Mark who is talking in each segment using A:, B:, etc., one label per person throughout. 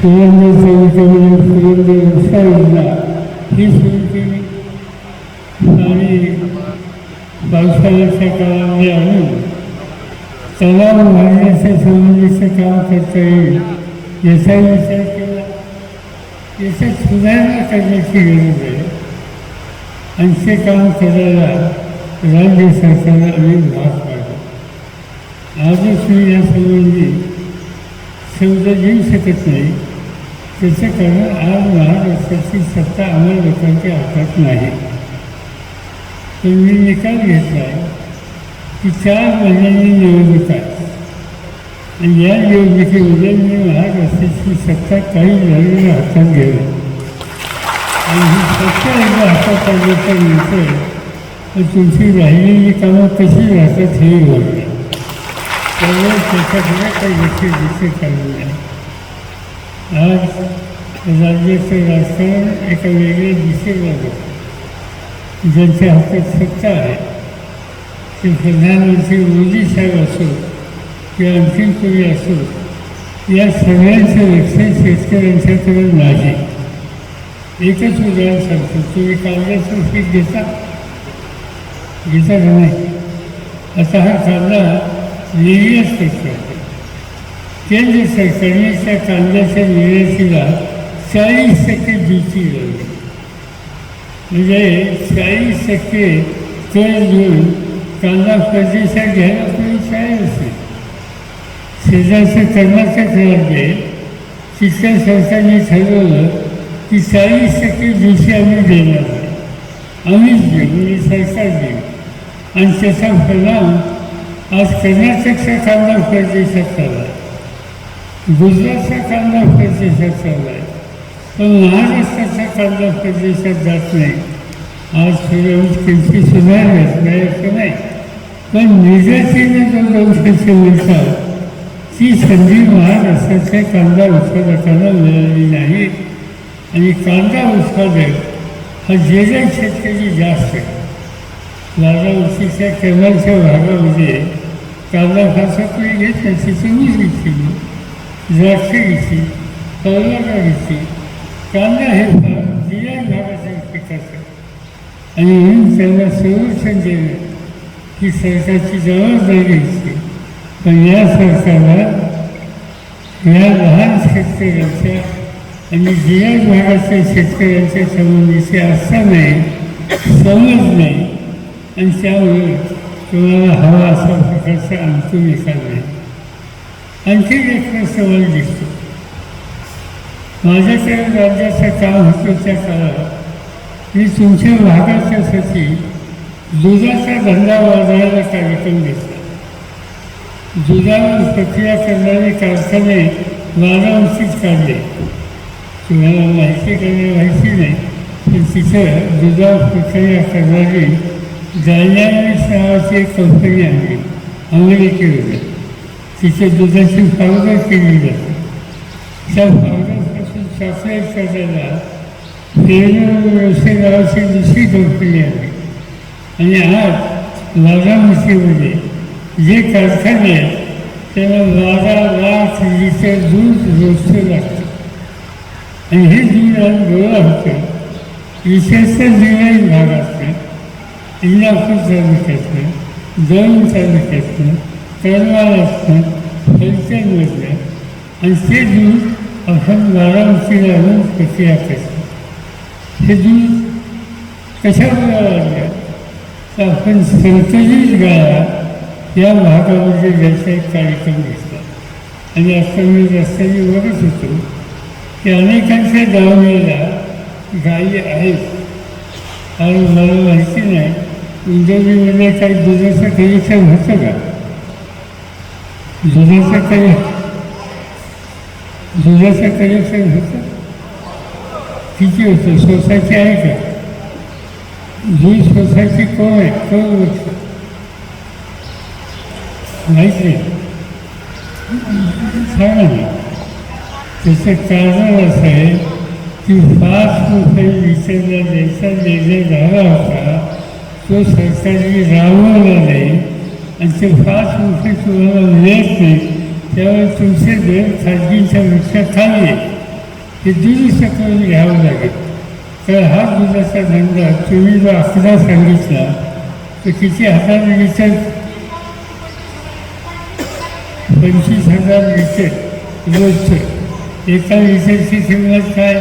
A: सुरेंद्र सेविकेने सुरेंद्र व्यवसाय योजना ही सुरू केली आणि पावसाळ्याच्या काळामध्ये आणून तलाव भरण्याच्या संबंधीचं काम करता येईल याचाही विचार केला याच्यात सुधारणा करण्याची गरज आहे आणि ते काम करायला राज्य सरकारला अनेक भाग पाडले आजच मी यासंबंधी शब्द देऊ शकत नाही त्याचं कारण आज महाराष्ट्राची सत्ता आम्हाला लोकांच्या हातात नाही. तर मी निकाल घेतला की चार महिन्यांनी निवडणूक आहे. आणि या निवडणुकीमध्ये मी महाराष्ट्राची सत्ता काही झालेल्या हातात घेऊ आणि ही सत्ता एकदा हातात आल्याच्यानंतर तुमची राहिलेली कामं कशी राहतात हे बोलतात त्यामुळे त्याच्याकडे काही लक्ष दिसत चालू नाही आज राज्याचे राजकारण एका वेगळ्या दिशेला जातं ज्यांच्या हातात सत्ता आहे ते प्रधानमंत्री मोदी साहेब असो किंवा आणखी कोणी असो या सगळ्यांचं लक्ष शेतकऱ्यांच्याकडे नाही एकच उदाहरण सांगतो तुम्ही कांद्याचं पीक घेता घेता का नाही आता हा कांदा निर्यात करतो केंद्र सरकारने त्या कांद्याच्या निर्यातीला चाळीस टक्के ड्युटी लावली म्हणजे चाळीस टक्के कर देऊन कांदा परदेशात घ्यायला कोणी चाळीस असेल? शेजारचं कर्नाटक राज्य तिथल्या सरकारने ठरवलं की चाळीस टक्के ड्युटी आम्ही देणार आहे आम्हीच देऊ म्हणजे सरकार देऊ. आणि त्याचा परिणाम आज कर्नाटकचा कांदा परदेशात चालला आहे गुजरातचा कांदा परदेशात चालला आहे पण महाराष्ट्राचा कांदा परदेशात जात नाही आज थोड्या किमती सुधारल्यात नाही असं नाही पण निर्यातीने जो दोनशे मिळतात ती संधी महाराष्ट्राच्या कांदा उत्पादकांना मिळाली नाही आणि कांदा उत्पादक हा जे गेल्या शेतकरी जास्त आहे लागावतीच्या केरळच्या भागामध्ये कांदा फारसा कोणी घेत नाही तिथून ऊस घेतली द्राक्षे घेतली कौलाका घेतली कांदा हे फार जिल्हा भागाचं पिकाचं आणि म्हणून त्यांना संरक्षण देणं ही सरकारची जबाबदारी असते पण या सरकारला या लहान शेतकऱ्यांच्या आणि जिल्हा भागाच्या शेतकऱ्यांच्या संबंधीचे आस्था नाही समज नाही आणि त्यामुळे तुम्हाला हवा असा प्रकारचा अंतिम निकाल नाही आणखी एक सवाल दिसतो माझ्याकडे राज्याचं काम होतं त्या काळात मी तुमच्या भागाच्यासाठी दुधाचा धंदा वाढवायला कार्यक्रम घेतला दुधावर प्रक्रिया करणारे कारखाने वाराणसीत काढले तुम्हाला माहिती करणे माहिती नाही पण तिथं दुधावर प्रक्रिया करणारी डायनॅमिक्स नावाची एक कंपनी आहे अमेरिकेमध्ये तिथे दुधाची पावडर केली जाते त्या पावडरपासून चॉकलेट करायला पेरू व्यवसाय नावाची दुसरी कंपनी आहे आणि आज वाराणसीमध्ये जे कारखाने आहेत त्याला बारा लाख लिटर दूध रोजचं लागतं आणि हे दूध आज गोळा होतं विशेषतः जिल्ह्यात भागात इंग्लिश सर्विस असते जॉईन सर्विस असते दौंड असते करमाळ्यातलं फलटणमधलं आणि ते दूध आपण वाराणसी घालून प्रक्रिया करतो हे दूध कशामुळे वाढलं तर आपण संकलित गाळा. या भागामध्ये ज्याचा एक कार्यक्रम घेतला आणि आता मी रस्त्याने बघत होतो. की अनेकांच्या दावणीला गायी आहेत. आणि मला माहिती नाही इंदोरीमध्ये काही दुधाचं काही होतं का? दुधाचं काही दुधाचं कनेक्शन होतं किती होतं? सोसायटी आहे का? दूध सोसायटी कोण आहे? कोण बघतं माहीत नाही. सांगा ना. त्याचं कारण असं आहे की पाच रुपये विचारला द्यायचा निर्णय झाला होता. तो सरकारने राबवला नाही आणि ते पाच रुपये तुम्हाला मिळत नाही त्यावेळेस तुमचे दर खाजगींच्या पेक्षा खाली आहे ते दुरुस्त करून घ्यावं लागेल तर हा दुधाचा धंदा तुम्ही जो आकडा सांगितला तर किती हजार लिटर पंचवीस हजार लिटर रोजचं एका लिटरची किंमत काय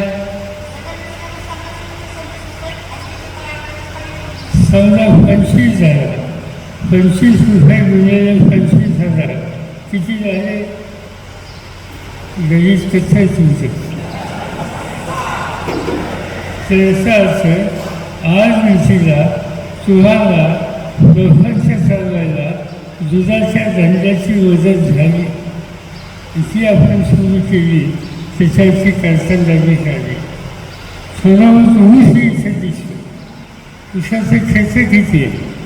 A: समजा पंचवीस हजार पंचवीस रुपये गुणिले पंचवीस हजार. किती झाले? गणित कसं आहे तुमचं तर याचा अर्थ आज मिशीला तुम्हाला प्रपंच चालवायला दुधाच्या धंद्याची मदत झाली. ती आपण सुरू केली. त्याच्याची कारखानदारी झाली सोनावर तुम्हीच इथे दिसतो उसाचा खर्च किती आहे